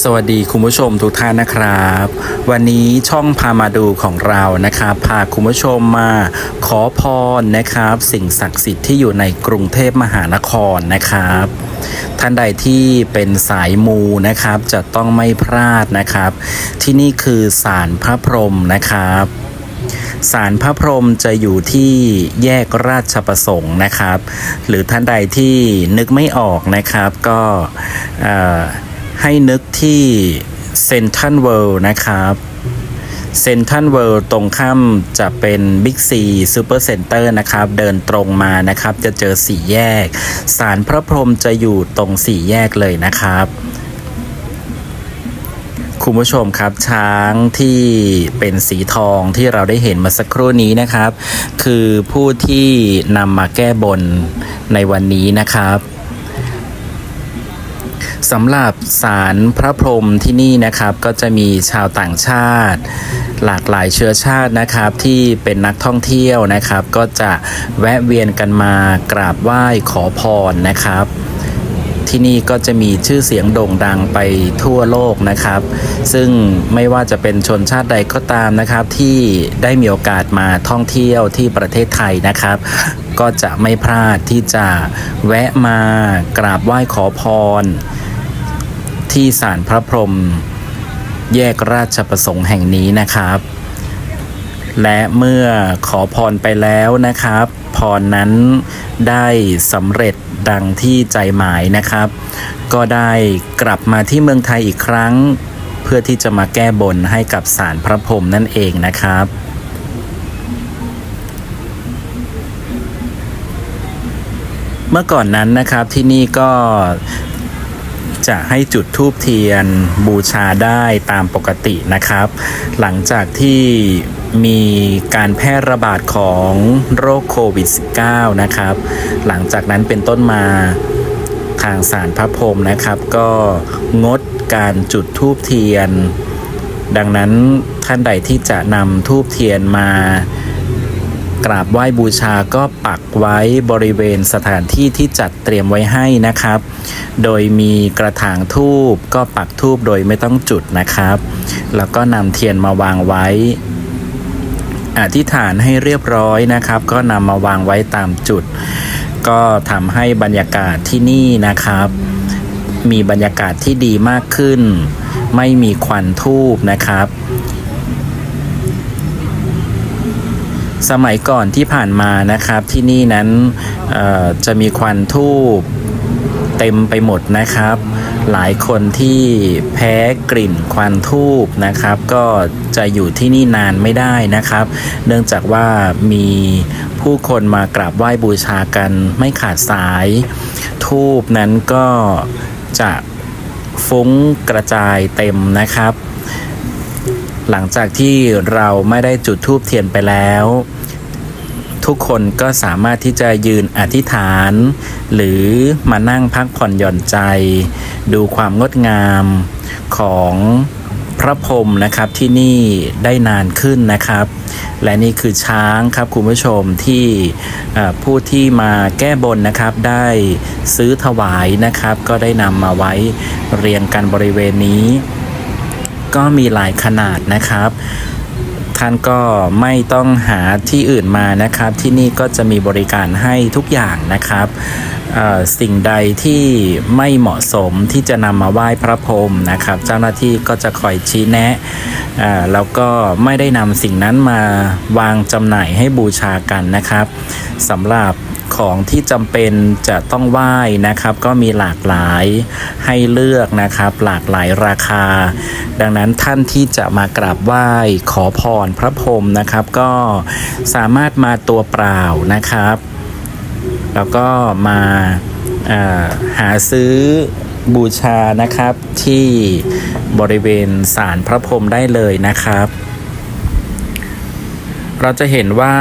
สวัสดีคุณผู้ชมทุกท่านนะครับ วันนี้ช่องพามาดูของเรานะครับพาคุณผู้ชมมาขอพรนะครับ สิ่งศักดิ์สิทธิ์ที่อยู่ในกรุงเทพมหานครนะครับ ท่านใดที่เป็นสายมูนะครับจะต้องไม่พลาดนะครับ ที่นี่คือศาลพระพรหมนะครับศาลพระพรหมจะอยู่ที่แยกราชประสงค์นะครับ หรือท่านใดที่นึกไม่ออกนะครับก็ ให้นึกที่เซนทันเวิลด์นะครับเซนทันเวิลด์ตรงข้ามจะเป็นบิ๊กซีซูเปอร์เซ็นเตอร์นะครับ เดินตรงมานะครับ จะเจอสี่แยกศาลพระพรหมจะอยู่ตรงสี่แยกเลยนะครับคุณผู้ชมครับช้างที่เป็นสีทองที่เราได้เห็นมาสักครู่นี้นะครับ คือผู้ที่นำมาแก้บนในวันนี้นะครับ สำหรับศาลพระพรหมที่นี่นะครับก็จะมีชาวต่างชาติ หลากหลายเชื้อชาตินะครับที่เป็นนักท่องเที่ยวนะครับ ก็จะแวะเวียนกันมากราบไหว้ขอพรนะครับที่นี่ก็จะมีชื่อเสียงโด่งดังไปทั่วโลกนะครับ ซึ่งไม่ว่าจะเป็นชนชาติใดก็ตามนะครับ ที่ได้มีโอกาสมาท่องเที่ยวที่ประเทศไทยนะครับ ก็จะไม่พลาดที่จะแวะมากราบไหว้ขอพร ที่ศาลพระพรหมแยกราชประสงค์แห่งนี้นะครับ และเมื่อขอพรไปแล้วนะครับ พรนั้นได้สำเร็จดังที่ใจหมายนะครับ ก็ได้กลับมาที่เมืองไทยอีกครั้ง เพื่อที่จะมาแก้บนให้กับศาลพระพรหมนั่นเองนะครับเมื่อก่อนนั้นนะครับที่นี่ก็ จะให้จุดทูบเทียนบูชาได้ตามปกตินะครับ หลังจากที่มีการแพร่ระบาดของโรคโควิด -19 นะครับ หลังจากนั้นเป็นต้นมาทางสารพระพรมนะครับ ก็งดการจุดทูบเทียน ดังนั้นท่านใดที่จะนำทูบเทียนมา กราบไหว้บูชาก็ปักไว้บริเวณสถานที่ที่จัดเตรียมไว้ให้นะครับ โดยมีกระถางทูบก็ปักทูบโดยไม่ต้องจุดนะครับ แล้วก็นำเทียนมาวางไว้ อธิษฐานให้เรียบร้อยนะครับ ก็นำมาวางไว้ตามจุด ก็ทำให้บรรยากาศที่นี่นะครับ มีบรรยากาศที่ดีมากขึ้น ไม่มีควันทูบนะครับ สมัยก่อนที่ผ่านมานะครับ ที่นี่นั้นจะมีควันทูบเต็มไปหมดนะครับ หลายคนที่แพ้กลิ่นควันทูบนะครับ ก็จะอยู่ที่นี่นานไม่ได้นะครับ เนื่องจากว่ามีผู้คนมากราบไหว้บูชากันไม่ขาดสาย ทูบนั้นก็จะฟุ้งกระจายเต็มนะครับ หลังจากที่เราไม่ได้จุดทูบเทียนไปแล้ว ทุกคนก็สามารถที่จะยืนอธิษฐาน หรือมานั่งพักผ่อนหย่อนใจ ดูความงดงามของพระพรหมนะครับที่นี่ได้นานขึ้นนะครับ และนี่คือช้างครับคุณผู้ชมที่ผู้ที่มาแก้บนนะครับได้ซื้อถวายนะครับ ก็ได้นำมาไว้เรียงกันบริเวณนี้ ก็มีหลายขนาดนะครับ ท่านก็ไม่ต้องหาที่อื่นมานะครับ ที่นี่ก็จะมีบริการให้ทุกอย่างนะครับสิ่งใดที่ไม่เหมาะสมที่จะนำมาไหว้พระพรหมนะครับ เจ้าหน้าที่ก็จะคอยชี้แนะแล้วก็ไม่ได้นำสิ่งนั้นมาวางจำหน่ายให้บูชากันนะครับสำหรับ ของที่จำเป็นจะต้องไหว้นะครับ ก็มีหลากหลายให้เลือกนะครับ หลากหลายราคา ดังนั้นท่านที่จะมากราบไหว้ขอพรพระพรหมนะครับ ก็สามารถมาตัวเปล่านะครับ แล้วก็มาเอ่อหาซื้อบูชานะครับที่บริเวณศาลพระพรหมได้เลยนะครับ เราจะเห็นว่า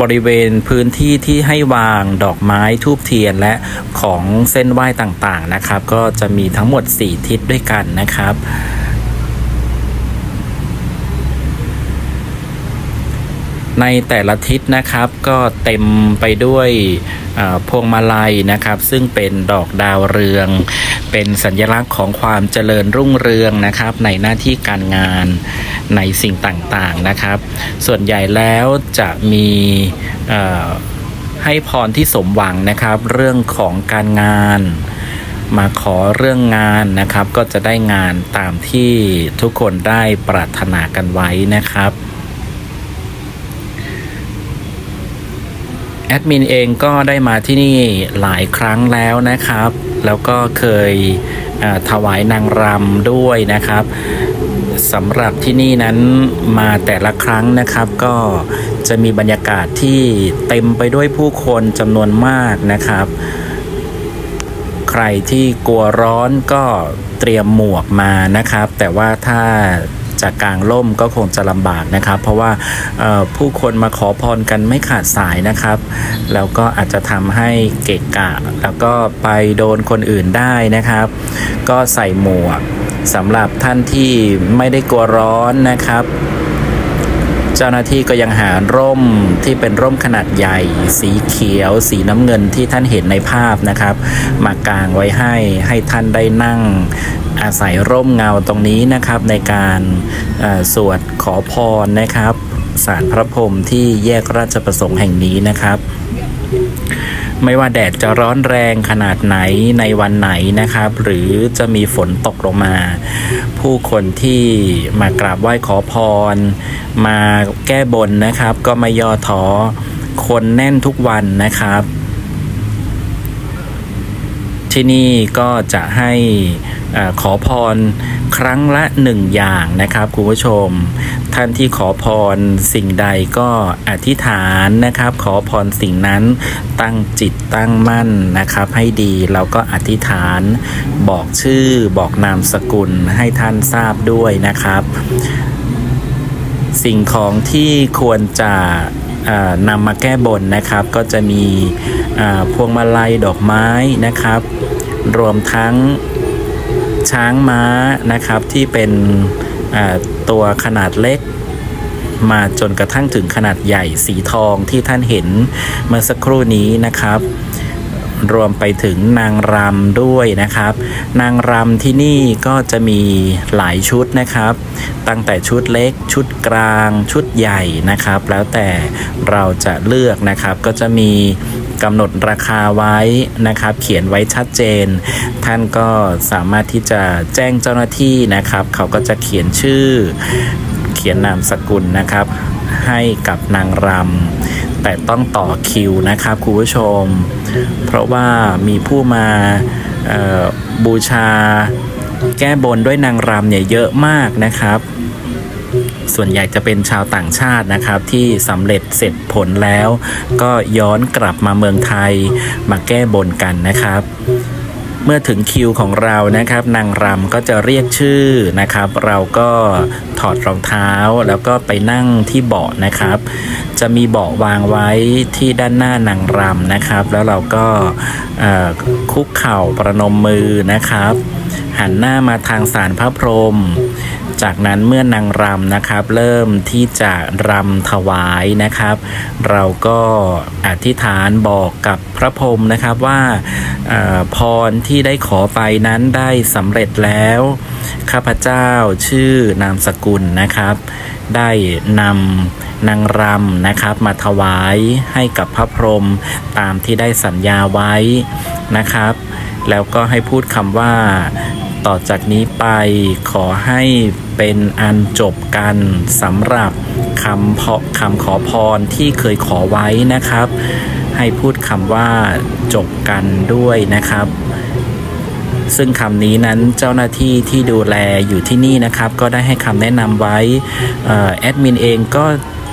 บริเวณพื้นที่ที่ให้วางดอกไม้ทูบเทียนและของเส้นไหว้ต่างๆนะครับ ก็จะมีทั้งหมด 4 ทิศด้วยกันนะครับ ในแต่ละทิศนะครับก็เต็มไปด้วยพวงมาลัยนะครับ ซึ่งเป็นดอกดาวเรือง เป็นสัญลักษณ์ของความเจริญรุ่งเรืองนะครับ ในหน้าที่การงานในสิ่งต่างๆนะครับ ส่วนใหญ่แล้วจะมีให้พรที่สมหวังนะครับ เรื่องของการงานมาขอเรื่องงานนะครับ ก็จะได้งานตามที่ทุกคนได้ปรารถนากันไว้นะครับ แอดมินเองก็ได้มาที่นี่หลายครั้งแล้วนะครับ แล้วก็เคยถวายนางรำด้วยนะครับสำหรับที่นี่นั้นมาแต่ละครั้งนะครับ ก็จะมีบรรยากาศที่เต็มไปด้วยผู้คนจำนวนมากนะครับ ใครที่กลัวร้อนก็เตรียมหมวกมานะครับ แต่ว่าถ้า จะกลางร่มก็คงจะลำบากนะครับ เพราะว่าผู้คนมาขอพรกันไม่ขาดสายนะครับ แล้วก็อาจจะทำให้เกะกะ แล้วก็ไปโดนคนอื่นได้นะครับ ก็ใส่หมวกสำหรับท่านที่ไม่ได้กลัวร้อนนะครับ เจ้าหน้าที่ก็ยังหาร่มที่เป็นร่มขนาดใหญ่ สีเขียว สีน้ำเงินที่ท่านเห็นในภาพนะครับ มากางไว้ให้ให้ท่านได้นั่งอาศัยร่มเงาตรงนี้นะครับในการสวดขอพรนะครับสารพระพรหมที่แยกราชประสงค์แห่งนี้นะครับ ไม่ว่าแดดจะร้อนแรงขนาดไหนในวันไหนนะครับ หรือจะมีฝนตกลงมา ผู้คนที่มากราบไหว้ขอพร มาแก้บนนะครับ ก็ไม่ย่อท้อคนแน่นทุกวันนะครับ ที่นี่ก็จะให้ขอพรครั้งละหนึ่งอย่างนะครับคุณผู้ชม ท่านที่ขอพรสิ่งใดก็อธิษฐานนะครับ ขอพรสิ่งนั้นตั้งจิตตั้งมั่นนะครับ ให้ดีเราก็อธิษฐานบอกชื่อบอกนามสกุลให้ท่านทราบด้วยนะครับ สิ่งของที่ควรจะ นำมาแก้บนนะครับ ก็จะมีพวงมาลัยดอกไม้นะครับ รวมทั้งช้างม้านะครับที่เป็นตัวขนาดเล็ก มาจนกระทั่งถึงขนาดใหญ่สีทองที่ท่านเห็นเมื่อสักครู่นี้นะครับ รวมไปถึงนางรำด้วยนะครับ นางรำที่นี่ก็จะมีหลายชุดนะครับ ตั้งแต่ชุดเล็ก ชุดกลาง ชุดใหญ่นะครับ แล้วแต่เราจะเลือกนะครับ ก็จะมีกำหนดราคาไว้นะครับ เขียนไว้ชัดเจน ท่านก็สามารถที่จะแจ้งเจ้าหน้าที่นะครับ เขาก็จะเขียนชื่อ เขียนนามสกุลนะครับ ให้กับนางรำ แต่ต้องต่อคิวนะครับคุณผู้ชม เพราะว่ามีผู้มาบูชาแก้บนด้วยนางรำเนี่ยเยอะมากนะครับ ส่วนใหญ่จะเป็นชาวต่างชาตินะครับ ที่สำเร็จเสร็จผลแล้ว ก็ย้อนกลับมาเมืองไทยมาแก้บนกันนะครับ เมื่อถึงคิวของเรานะครับ นางรำก็จะเรียกชื่อนะครับ เราก็ถอดรองเท้าแล้วก็ไปนั่งที่เบาะนะครับ จะมีเบาะวางไว้ที่ด้านหน้านางรำนะครับ แล้วเราก็คุกเข่าประนมมือนะครับ หันหน้ามาทางสารพระพรหม จากนั้นเมื่อนางรำนะครับ เริ่มที่จะรำถวายนะครับ เราก็อธิษฐานบอกกับพระพรหมนะครับว่าพรที่ได้ขอไปนั้นได้สำเร็จแล้ว ข้าพเจ้าชื่อนามสกุลนะครับ ได้นำนางรำนะครับ มาถวายให้กับพระพรหมตามที่ได้สัญญาไว้นะครับ แล้วก็ให้พูดคำว่า ต่อจากนี้ไปขอให้เป็นอันจบกันสำหรับคำเพาะคำขอพรที่เคยขอไว้นะครับ ให้พูดคำว่าจบกันด้วยนะครับ ซึ่งคำนี้นั้นเจ้าหน้าที่ที่ดูแลอยู่ที่นี่นะครับ ก็ได้ให้คำแนะนำไว้อ่อแอดมินเองก็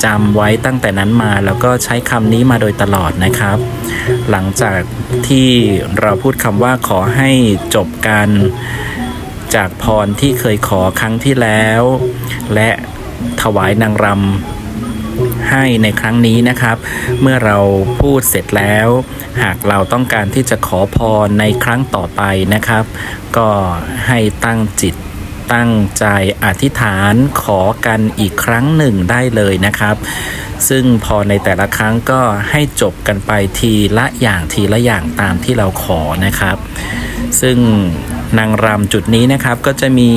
จำไว้ตั้งแต่นั้นมาแล้วก็ใช้คำนี้มาโดยตลอดนะครับ หลังจากที่เราพูดคำว่าขอให้จบกัน จากพรที่เคยขอครั้งที่แล้ว และถวายนางรำให้ในครั้งนี้นะครับ เมื่อเราพูดเสร็จแล้ว หากเราต้องการที่จะขอพรในครั้งต่อไปนะครับ ก็ให้ตั้งจิตตั้งใจอธิษฐานขอกันอีกครั้งหนึ่งได้เลยนะครับ ซึ่งพอในแต่ละครั้งก็ให้จบกันไปทีละอย่างทีละอย่างตามที่เราขอนะครับ ซึ่ง นางรำจุดนี้นะครับก็จะมี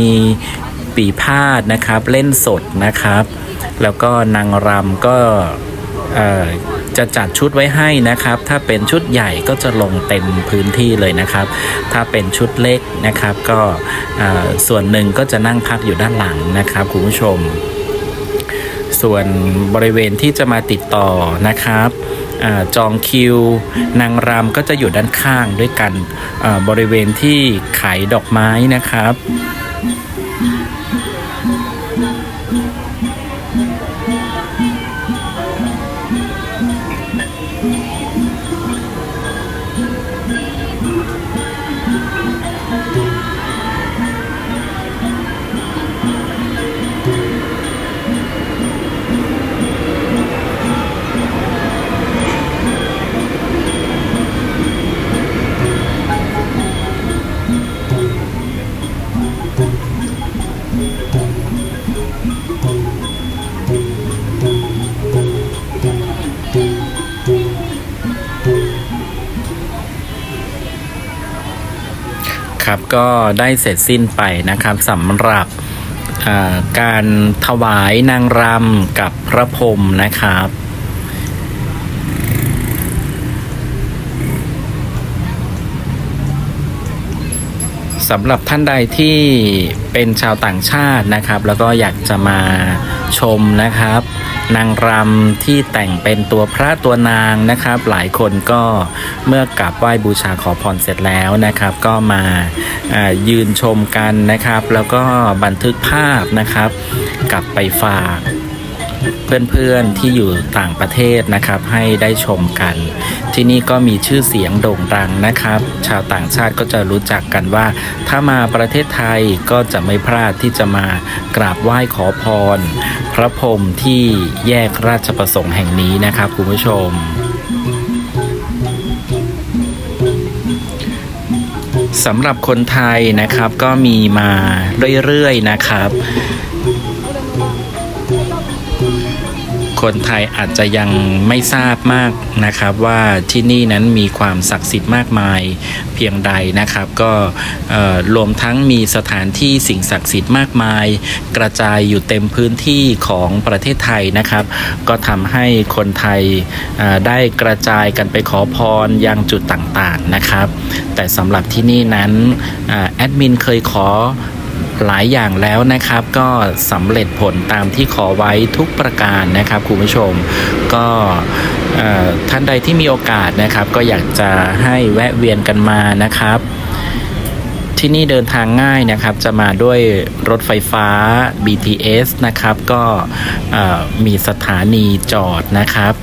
ปีพาดนะครับเล่นสดนะครับ แล้วก็นางรำก็จะจัดชุดไว้ให้นะครับ ถ้าเป็นชุดใหญ่ก็จะลงเต็มพื้นที่เลยนะครับ ถ้าเป็นชุดเล็กนะครับ ก็ส่วนหนึ่งก็จะนั่งพักอยู่ด้านหลังนะครับคุณผู้ชม ส่วนบริเวณที่จะมาติดต่อนะครับ จองคิว นางรำก็จะอยู่ด้านข้างด้วยกันบริเวณที่ขายดอกไม้นะครับ ครับก็ได้เสร็จสิ้นไปนะครับสำหรับการถวายนางรำกับพระพรมนะครับสำหรับท่านใดที่เป็นชาวต่างชาตินะครับ แล้วก็อยากจะมาชมนะครับ นางรำที่แต่งเป็นตัวพระตัวนางนะครับ หลายคนก็เมื่อกราบไหว้บูชาขอพรเสร็จแล้วนะครับ ก็มาายืนชมกันนะครับ แล้วก็บันทึกภาพนะครับ กลับไปฝาก เพื่อนๆที่อยู่ต่างประเทศนะครับให้ได้ชมกัน ที่นี่ก็มีชื่อเสียงโด่งดังนะครับ ชาวต่างชาติก็จะรู้จักกันว่า ถ้ามาประเทศไทยก็จะไม่พลาดที่จะมากราบไหว้ขอพร พระพรหมที่แยกราชประสงค์แห่งนี้นะครับคุณผู้ชมสำหรับคนไทยนะครับก็มีมาเรื่อยๆนะครับ คนไทยอาจจะยังไม่ทราบมากนะครับ ว่าที่นี่นั้นมีความศักดิ์สิทธิ์มากมายเพียงใดนะครับ ก็รวมทั้งมีสถานที่สิ่งศักดิ์สิทธิ์มากมาย กระจายอยู่เต็มพื้นที่ของประเทศไทยนะครับ ก็ทำให้คนไทยได้กระจายกันไปขอพรยังจุดต่างๆนะครับ แต่สำหรับที่นี่นั้นอแอดมินเคยขอ หลายอย่างแล้วนะครับ ก็สำเร็จผลตามที่ขอไว้ทุกประการนะครับคุณผู้ชม ก็ท่านใดที่มีโอกาสนะครับ ก็อยากจะให้แวะเวียนกันมานะครับที่นี่เดินทางง่ายนะครับ จะมาด้วยรถไฟฟ้า BTS นะครับ ก็มีสถานีจอดนะครับ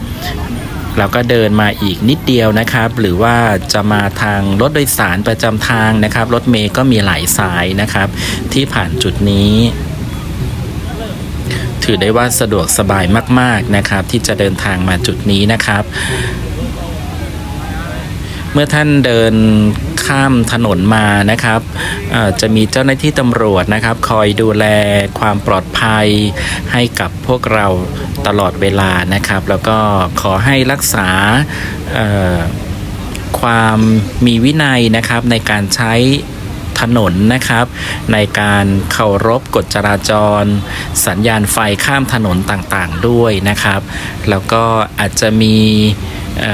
แล้วก็เดินมาอีกนิดเดียวนะครับ หรือว่าจะมาทางรถโดยสารประจำทางนะครับ รถเมย์ก็มีหลายสายนะครับ ที่ผ่านจุดนี้ ถือได้ว่าสะดวกสบายมาก ๆนะครับ ที่จะเดินทางมาจุดนี้นะครับ เมื่อท่านเดินข้ามถนนมานะครับจะมีเจ้าหน้าที่ตำรวจนะครับ คอยดูแลความปลอดภัยให้กับพวกเราตลอดเวลานะครับ แล้วก็ขอให้รักษาความมีวินัยนะครับในการใช้ถนนนะครับในการเคารพกฎจราจร สัญญาณไฟข้ามถนนต่างๆด้วยนะครับ แล้วก็อาจจะมีเ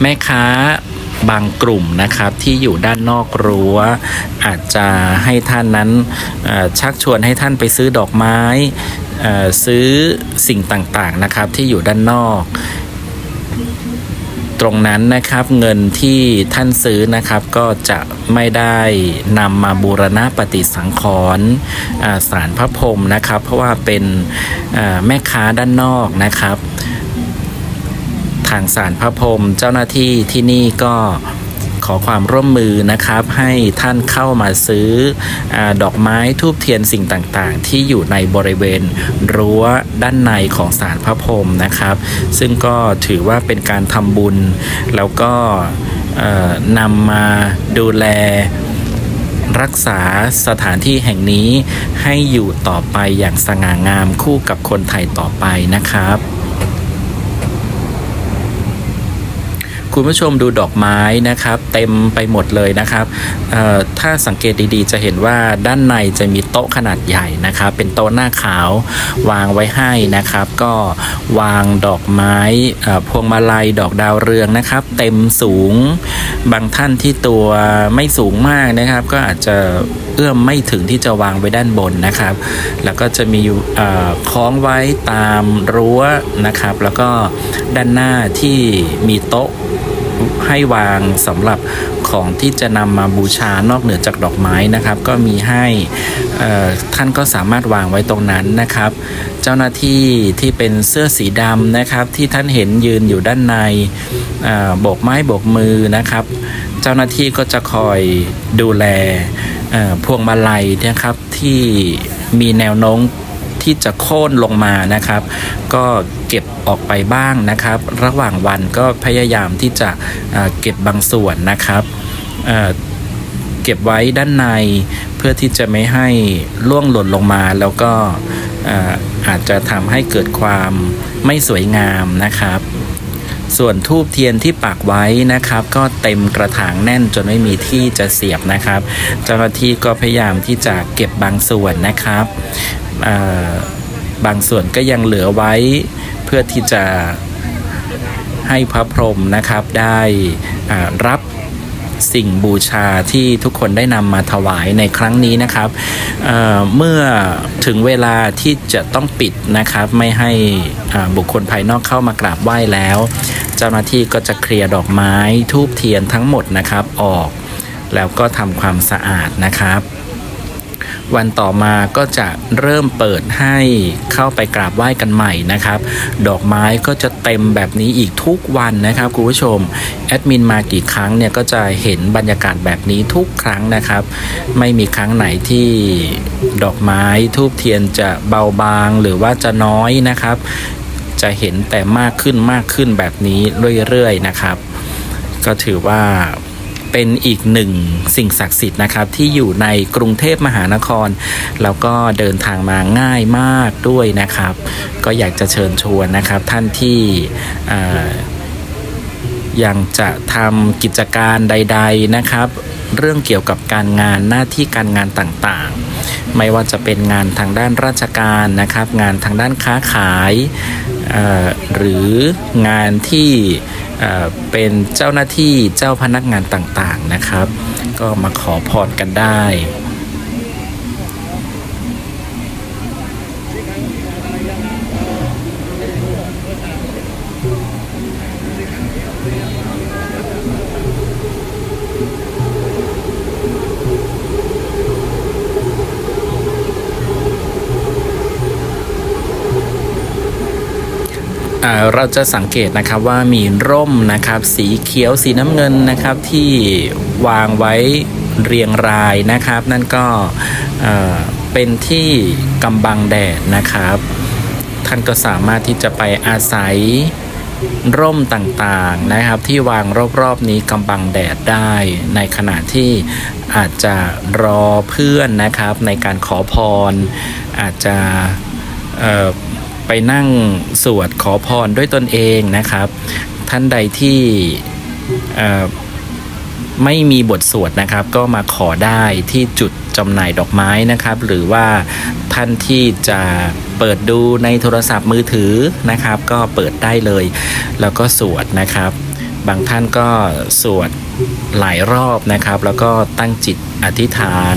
แม่ค้าบางกลุ่มนะครับที่อยู่ด้านนอกรั้ว อาจจะให้ท่านนั้นชักชวนให้ท่านไปซื้อดอกไม้ซื้อสิ่งต่างๆนะครับที่อยู่ด้านนอก ตรงนั้นนะครับเงินที่ท่านซื้อนะครับก็จะไม่ได้นำมาบูรณะปฏิสังขรณ์อ่าสารพระพรมนะครับ เพราะว่าเป็นแม่ค้าด้านนอกนะครับางสารพระพรมเจ้าหน้าที่ที่นี่ก็ขอความร่วมมือนะครับ ให้ท่านเข้ามาซื้ออดอกไม้ทูบเทียนสิ่งต่างๆ ที่อยู่ในบริเวณรั้วด้านในของสารพระพรมนะครับ ซึ่งก็ถือว่าเป็นการทำบุญ แล้วก็นำมาดูแลรักษาสถานที่แห่งนี้ให้อยู่ต่อไปอย่างสง่างามคู่กับคนไทยต่อไปนะครับ คุณผู้ชมดูดอกไม้นะครับ เต็มไปหมดเลยนะครับถ้าสังเกตดีๆ จะเห็นว่าด้านในจะมีโต๊ะขนาดใหญ่นะครับ เป็นโต๊ะหน้าขาววางไว้ให้นะครับ ก็วางดอกไม้พวงมาลัยดอกดาวเรืองนะครับ เต็มสูงบางท่านที่ตัวไม่สูงมากนะครับ ก็อาจจะ เอื้อมไม่ถึงที่จะวางไว้ด้านบนนะครับ แล้วก็จะมีเอ่อคล้องไว้ตามรั้วนะครับ แล้วก็ด้านหน้าที่มีโต๊ะให้วางสำหรับของที่จะนำมาบูชานอกเหนือจากดอกไม้นะครับ ก็มีให้ท่านก็สามารถวางไว้ตรงนั้นนะครับ เจ้าหน้าที่ที่เป็นเสื้อสีดำนะครับ ที่ท่านเห็นยืนอยู่ด้านในโบกไม้โบกมือนะครับ เจ้าหน้าที่ก็จะคอยดูแล พวงมาลัยนะครับที่มีแนวโน้มที่จะโค่นลงมานะครับ ก็เก็บออกไปบ้างนะครับ ระหว่างวันก็พยายามที่จะเก็บบางส่วนนะครับเเก็บไว้ด้านในเพื่อที่จะไม่ให้ล่วงหล่นลงมา แล้วก็เอ่ออาจจะทำให้เกิดความไม่สวยงามนะครับ ส่วนทูบเทียนที่ปักไว้นะครับ ก็เต็มกระถางแน่นจนไม่มีที่จะเสียบนะครับ เจ้าหน้าที่ก็พยายามที่จะเก็บบางส่วนนะครับบางส่วนก็ยังเหลือไว้เพื่อที่จะให้พระพรหมนะครับได้รับ สิ่งบูชาที่ทุกคนได้นำมาถวายในครั้งนี้นะครับเเมื่อถึงเวลาที่จะต้องปิดนะครับ ไม่ให้บุคคลภายนอกเข้ามากราบไหว้แล้ว เจ้าหน้าที่ก็จะเคลียร์ดอกไม้ทูบเทียนทั้งหมดนะครับออก แล้วก็ทำความสะอาดนะครับ วันต่อมาก็จะเริ่มเปิดให้เข้าไปกราบไหว้กันใหม่นะครับ ดอกไม้ก็จะเต็มแบบนี้อีกทุกวันนะครับคุณผู้ชมแอดมินมากี่ครั้งเนี่ยก็จะเห็นบรรยากาศแบบนี้ทุกครั้งนะครับ ไม่มีครั้งไหนที่ดอกไม้ทูบเทียนจะเบาบางหรือว่าจะน้อยนะครับ จะเห็นแต่มากขึ้นมากขึ้นแบบนี้เรื่อยๆนะครับ ก็ถือว่า เป็นอีกหนึ่งสิ่งศักดิ์สิทธิ์นะครับ ที่อยู่ในกรุงเทพมหานคร แล้วก็เดินทางมาง่ายมากด้วยนะครับ ก็อยากจะเชิญชวนนะครับท่านที่เอ่อยังจะทำกิจการใด ๆนะครับ เรื่องเกี่ยวกับการงานหน้าที่การงานต่างๆ ไม่ว่าจะเป็นงานทางด้านราชการนะครับ งานทางด้านค้าขายหรืองานที่ เป็นเจ้าหน้าที่เจ้าพนักงานต่างๆนะครับ ก็มาขอพรกันได้ เราจะสังเกตนะครับว่ามีร่มนะครับ สีเขียวสีน้ำเงินนะครับที่วางไว้เรียงรายนะครับ นั่นก็เป็นที่กำบังแดดนะครับ ท่านก็สามารถที่จะไปอาศัยร่มต่างๆนะครับ ที่วางรอบๆนี้กำบังแดดได้ในขณะที่อาจจะรอเพื่อนนะครับในการขอพร อาจจะ ไปนั่งสวดขอพรด้วยตนเองนะครับ ท่านใดที่ไม่มีบทสวดนะครับ ก็มาขอได้ที่จุดจำหน่ายดอกไม้นะครับ หรือว่าท่านที่จะเปิดดูในโทรศัพท์มือถือนะครับ ก็เปิดได้เลย แล้วก็สวดนะครับ บางท่านก็สวดหลายรอบนะครับ แล้วก็ตั้งจิตอธิษฐาน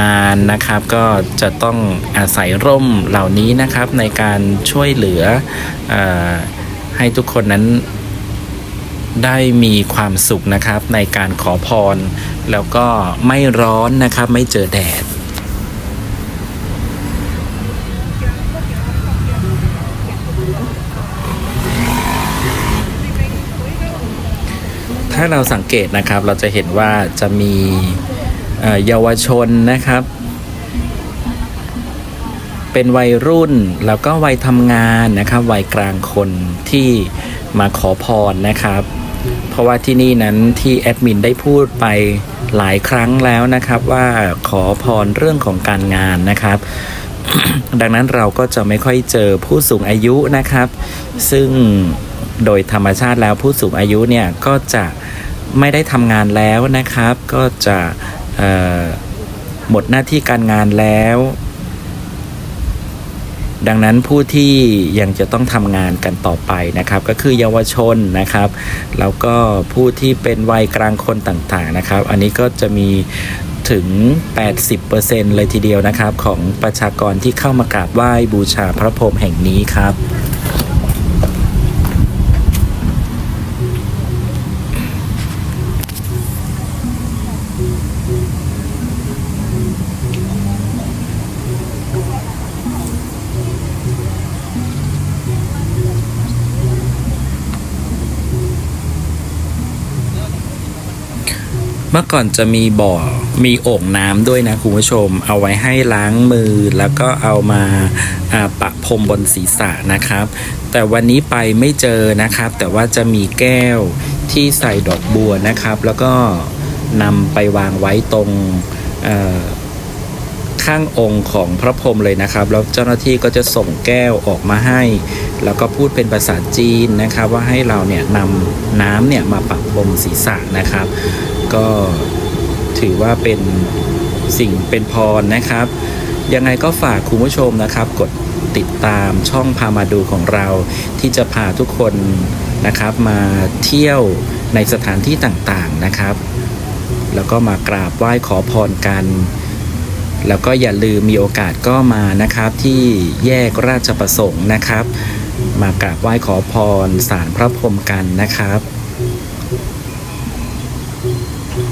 นานนะครับ ก็จะต้องอาศัยร่มเหล่านี้นะครับ ในการช่วยเหลืออให้ทุกคนนั้นได้มีความสุขนะครับ ในการขอพร แล้วก็ไม่ร้อนนะครับ ไม่เจอแดดถ้าเราสังเกตนะครับ เราจะเห็นว่าจะมี เยาวชนนะครับ เป็นวัยรุ่นแล้วก็วัยทำงานนะครับ วัยกลางคนที่มาขอพรนะครับ เพราะว่าที่นี่นั้นที่แอดมินได้พูดไปหลายครั้งแล้วนะครับว่าขอพรเรื่องของการงานนะครับ ดังนั้นเราก็จะไม่ค่อยเจอผู้สูงอายุนะครับ ซึ่งโดยธรรมชาติแล้วผู้สูงอายุเนี่ยก็จะไม่ได้ทำงานแล้วนะครับ ก็จะ หมดหน้าที่การงานแล้ว ดังนั้นผู้ที่ยังจะต้องทำงานกันต่อไปนะครับ ก็คือเยาวชนนะครับ แล้วก็ผู้ที่เป็นวัยกลางคนต่างๆนะครับ อันนี้ก็จะมีถึง 80%เลยทีเดียวนะครับ ของประชากรที่เข้ามากราบไหว้บูชาพระพรหมแห่งนี้ครับ เมื่อก่อนจะมีบ่อมีโอ่งน้ำด้วยนะคุณผู้ชม เอาไว้ให้ล้างมือแล้วก็เอามาาปะพรมบนศีรษะนะครับ แต่วันนี้ไปไม่เจอนะครับ แต่ว่าจะมีแก้วที่ใส่ดอกบัวนะครับ แล้วก็นำไปวางไว้ตรงข้างองค์ของพระพรหมเลยนะครับ แล้วเจ้าหน้าที่ก็จะส่งแก้วออกมาให้ แล้วก็พูดเป็นภาษาจีนนะครับ ว่าให้เราเนี่ยนำน้ำเนี่ยมาปักพรมศีรษะนะครับ ก็ถือว่าเป็นสิ่งเป็นพรนะครับ ยังไงก็ฝากคุณผู้ชมนะครับ กดติดตามช่องพามาดูของเราที่จะพาทุกคนนะครับ มาเที่ยวในสถานที่ต่างๆนะครับ แล้วก็มากราบไหว้ขอพรกัน แล้วก็อย่าลืมมีโอกาสก็มานะครับ ที่แยกราชประสงค์นะครับ มากราบไหว้ขอพรสารพระพรหมกันนะครับ